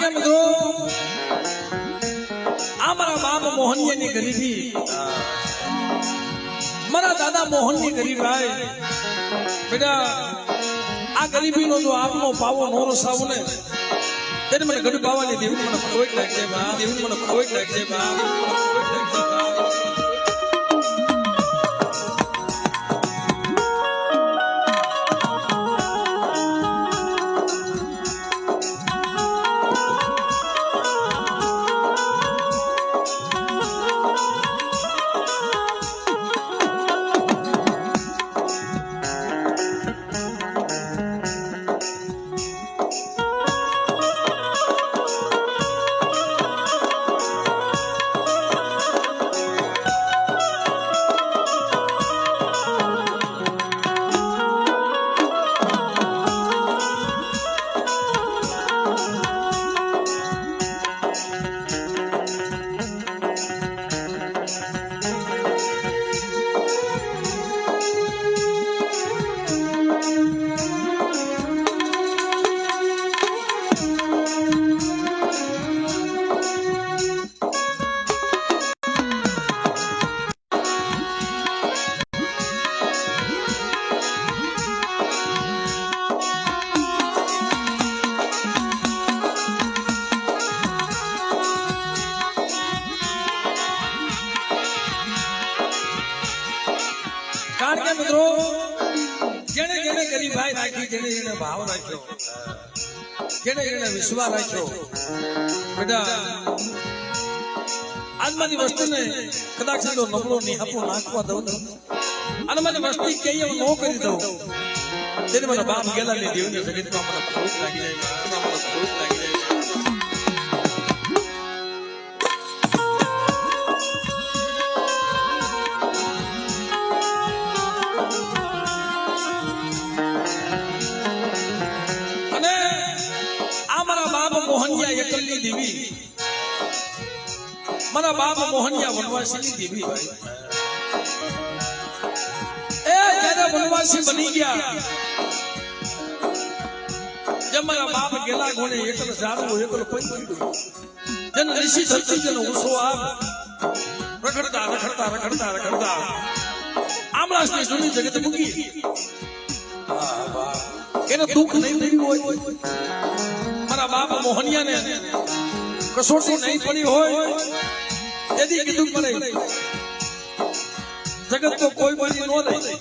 કારણ કે આ મારા બાપ મોહનીયની ગરીબી. મારા દાદા મોહનની ગરીબાઈ બેટા, આ ગરીબીનો જો આપનો પાવો નો રસાવો ને ત્યારે મને ગઢ પાવાની દેવી મને ખોટ લાગશે બા. દેવી મને ખોટ લાગશે બા. કેને જેને વિશ્વાસ રાખ્યો. બેટા આજમાની વસ્તુને કદાચ જો નબળો નિહાપો નાખવા દઉં. તો અને મને વસ્તી કહીએ હું ન કરી દઉં. તેને મને બાપ ગેલા ની દેવની જગતમાં મને ભૂત લાગી જાય મને ભૂત લાગી જાય. મારા બાપ મોહનિયા વનવાસીની દેવી ભાઈ એ જ્યારે વનવાસી બની ગયા? જેમ મારા બાપ ગેલા ગોણે એકલ જાડવું એકલ પંખીડું. જેને ઋષિ ધરતી જેનો ઉસો આપ રખડતા રખડતા રખડતા રખડતા આમળાસની જૂની જગત મૂકી. એને દુઃખ નહીં પડ્યું હોય. મારા બાપ મોહનિયાને કસોટી નહીં પડી હોય. તેથી કીધું પડે જગત તો કોઈ બની નો લે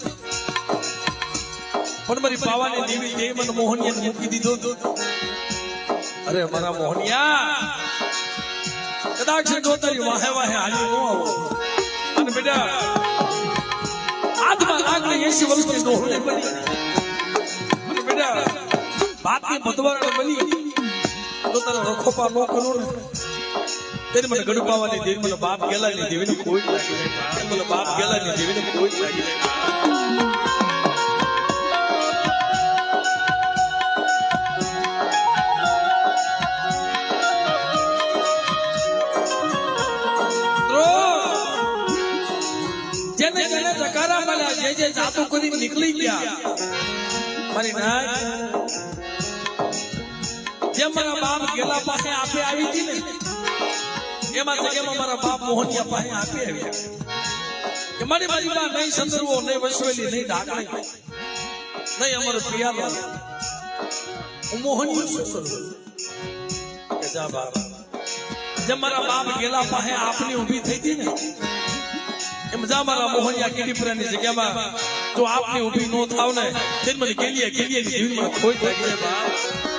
પણ મારી બાવાની દેવી તે મને મોહનિયાને મૂકી દીધો. અરે, મારા મોહનિયા. કદાચ જો તારી વાહે વાહે હાલી નો આવો. અને બેટા, આત્મા આગળ એસી વર્ષની ડોહળી બની. અને બેટા, બાપની મતવાળો બની. તો તારો રખોપા નો કરો ને. તેને મને ગડુ પાવાની દેવી મને બાપ ગેલા ની દેવીને કોઈ જ લાગી જાય મને બાપ ગેલા દેવીને જે જે જાતું કરી નીકળી ગયા મારી નાય જેમ મારા બાપ ગેલા પાસે આપે આવી હતી ને એમાં જગ્યામાં મારા બાપ મોહનિયા પાસે આપી આવ્યા. કે મારી બાજુમાં નહીં સંદર્ભો નહીં વસવેલી નહીં ઢાકણી. નહીં અમારો પિયાલો હું મોહનિયો શું કે મારા બાપ ગેલા પાસે આપની ઊભી થઈ હતી ને, એમ જા મારા મોહનિયા કીડીપુરાની જગ્યામાં. જો આપની ઊભી ન થાવ ને તેમ મને કેલીએ કેલીએ જીવનમાં ખોઈ જાય બાપ.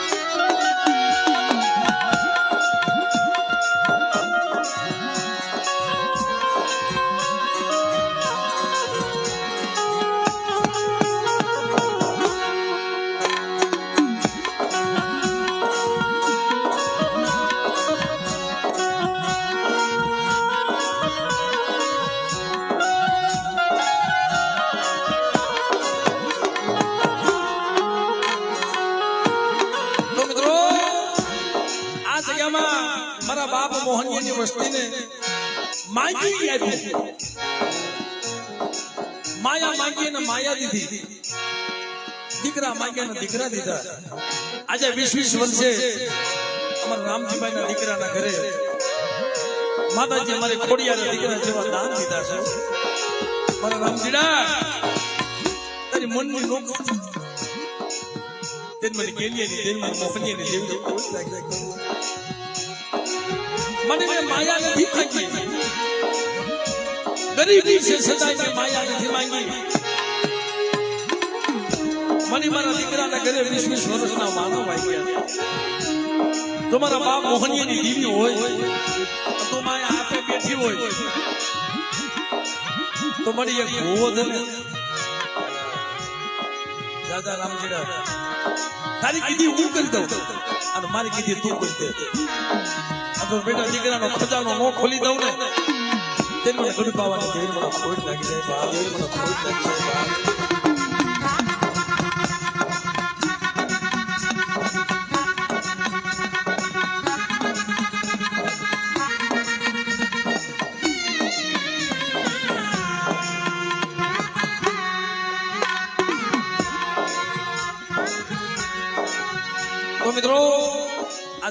દીધી દીકરા માંગ્યા દીકરા દીધા. આજે વીસ વીસ વર્ષે અમારા રામજીભાઈ ના દીકરાના ઘરે માતાજી અમારી ખોડિયારે દીકરા જેવા દાન દીધા છે. મારા રામજીડા, તારી મનની નોક તેન મને ગેલિયાની તેન મને મોહનીયાની જેવી મને માયા નથી માંગી ગરીબી છે સદાય, માયા નથી માંગી. મને મારા દીકરાના ઘરે વીસ વીસ વર્ષના માનવ ગયા તો મારા બાપ મોહનીયાની દીવી હોય, તો માયા હાથે બેઠી હોય. તો મળી એક ભૂવો ધને દાદા રામજીડા તારી કીધી હું કરી દઉં. અને મારી કીધી તું કરી દે. તો બેટા દીકરાનો ખજાનો નો ખોલી દઉં ને તેને મને ગઢ પાવાની દેવી મને ખોટ લાગી જાય દેવી ખોટ લાગી જાય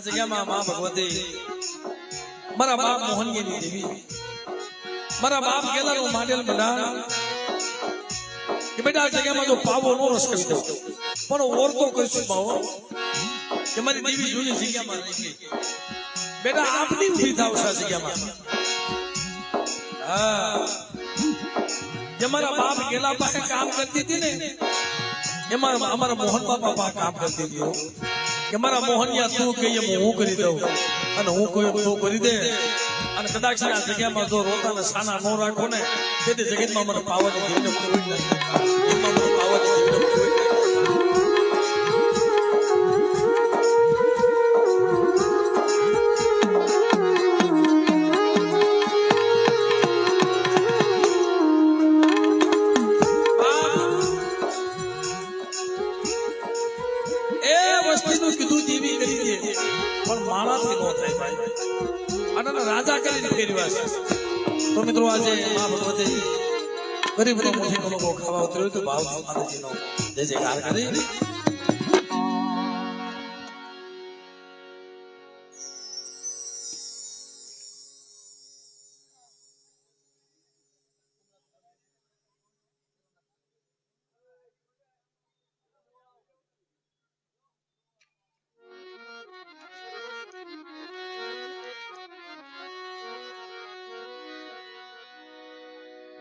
જગ્યામાં મા ભગવતે મારા બાપ મોહનીયની દેવી, મારા બાપ ગેલાનું માંડેલ બધા કે બેટા આ જગ્યામાં જો પાવો નો રસ કરી દઉં પણ ઓરતો કરશું બાવો, કે મારી દેવી જૂની જગ્યામાં રહી બેટા આપની ઊભી થાવ છે જગ્યામાં. હા. જે મારા બાપ ગેલા પાસે કામ કરતી હતી ને, એમાં અમારા મોહન બાપા કામ કરતી હતી. કે મારા મોહનિયા શું કહીએ હું કરી દઉં? અને હું કોઈ તું કરી દે? અને કદાચ આ જગ્યામાં જો રોતા ને સાના નો રાખો ને, તેથી જગતમાં મને પાવર નથી. તો ભાવ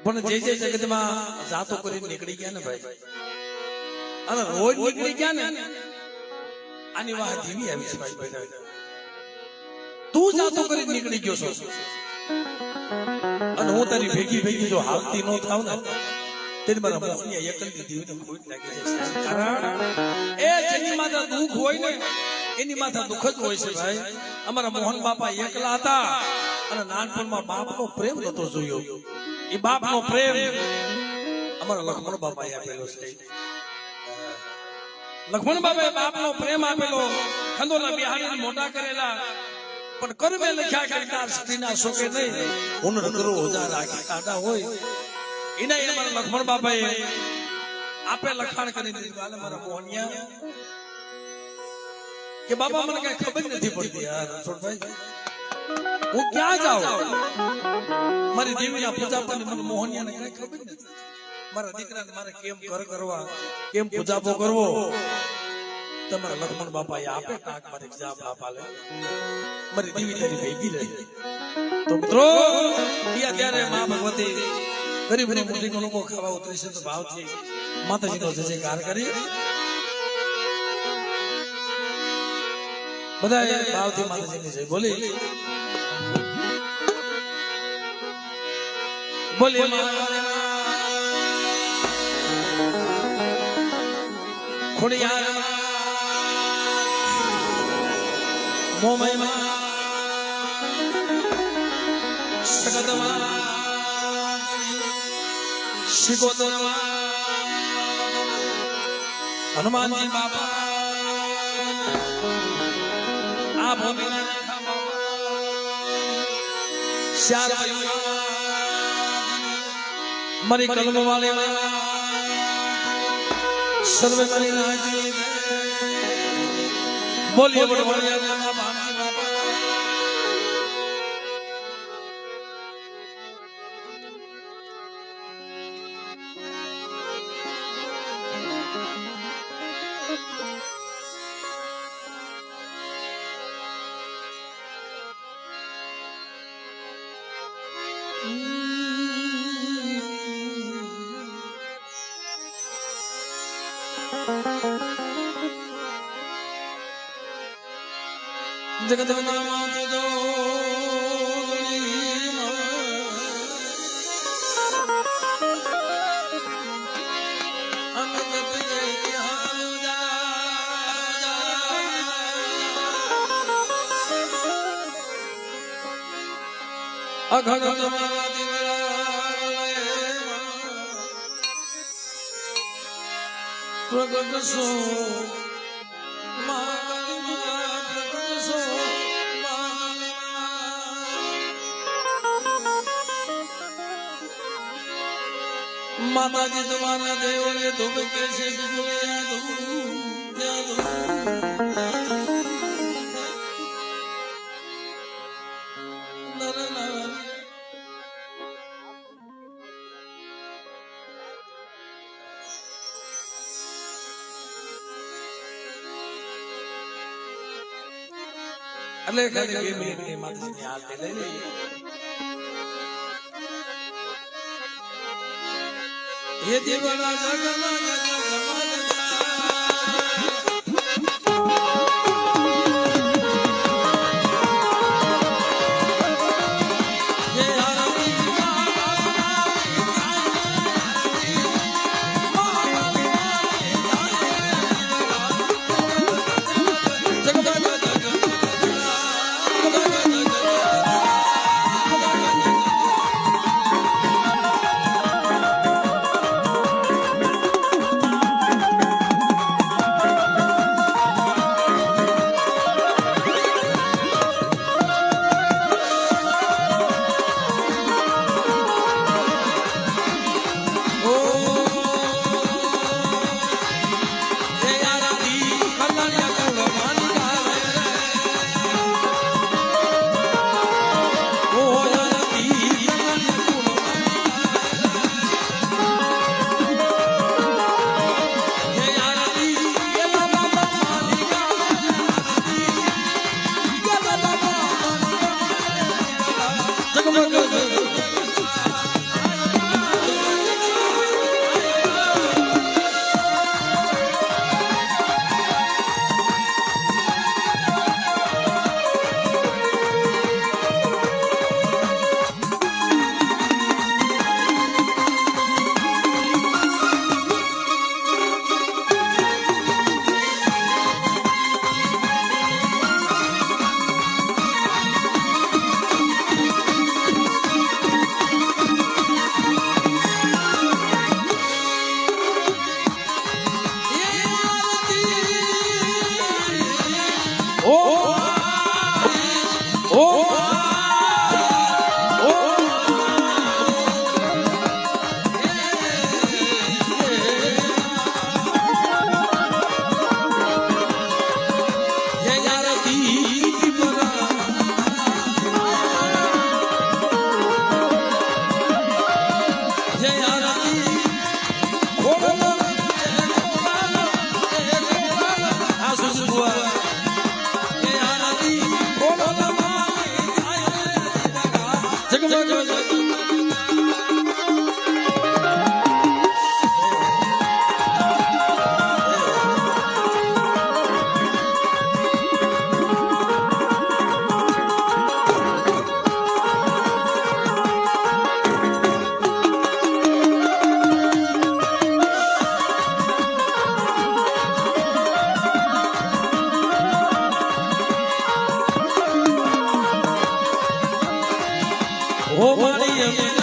પણ જે જે જગતમાં જાતો કરીને નીકળી ગયા ને ભાઈ. અને રોજ નીકળી ગયા ને? આની વાહ ધીમી આવી છે ભાઈ. તું જાતો કરીને નીકળી ગયો છો. અને હું તારી ભેગી ભેગી જો હાલતી ન થાવ ને તેની મારા મોહની એકલની દીવને ખોટ લાગી જાય કારણ એ જેની માથે દુઃખ હોય ને એની માથે દુઃખ જ હોય છે ભાઈ. અમારા મોહન બાપા એકલા હતા અને નાનપણમાં બાપનો પ્રેમ નતો જોયો. એ બાપનો પ્રેમ. અમારા લક્ષ્મણ બાપાએ આપેલો છે. લક્ષ્મણ બાબાએ બાપનો પ્રેમ આપેલો. ખંડોલા બિહારી મોટા કરેલા. પણ કર્મે લખ્યા કરતા સ્ત્રીના શોકે નહીં. હુનર કરો હોજા રાખી કાઢા હોય. એના એ મારા લખમણ બાપાએ આપે લખાણ કરી દીધું. આલે મારા મોહનિયા. કે બાબા મને કઈ ખબર નથી પડતી. યાર રણછોડભાઈ. હું ક્યાં જાઉં? મારી દેવીના પૂજા પણ મને મોહનિયાને કઈ ખબર નથી. મારા દીકરાને મારે કેમ ઘર કરવા કેમ પૂજાપો કરવો? તમારા લક્ષ્મણ બાપાએ આપે કાંક મારી જા બાપા લે મારી દેવી તારી ભેગી રહી. તો મિત્રો ત્યાં ત્યારે મા ભગવતી ગરીબ મોટી લોકો ખાવા ઉતરી છે તો ભાવથી માતાજીનો જય જયકાર કરી બધા ભાવથી માતાજીની જય બોલી. બોલી ખોડિયાર મોમયમાં સગતમાં. શિકોતરમાં. હનુમાનજી બાપા. મારી કલમ વાલે સર્વે મારી નાજી બોલીએ જગદગના માત તમારા પ્રગટ સો માતાજી તમારા દેવને ધૂપ કે છે. એટલે ખાલી બે મિનિટની માતાજીની આરતી લઈ લઈએ હે દેવના જગના જગ ઓ મારી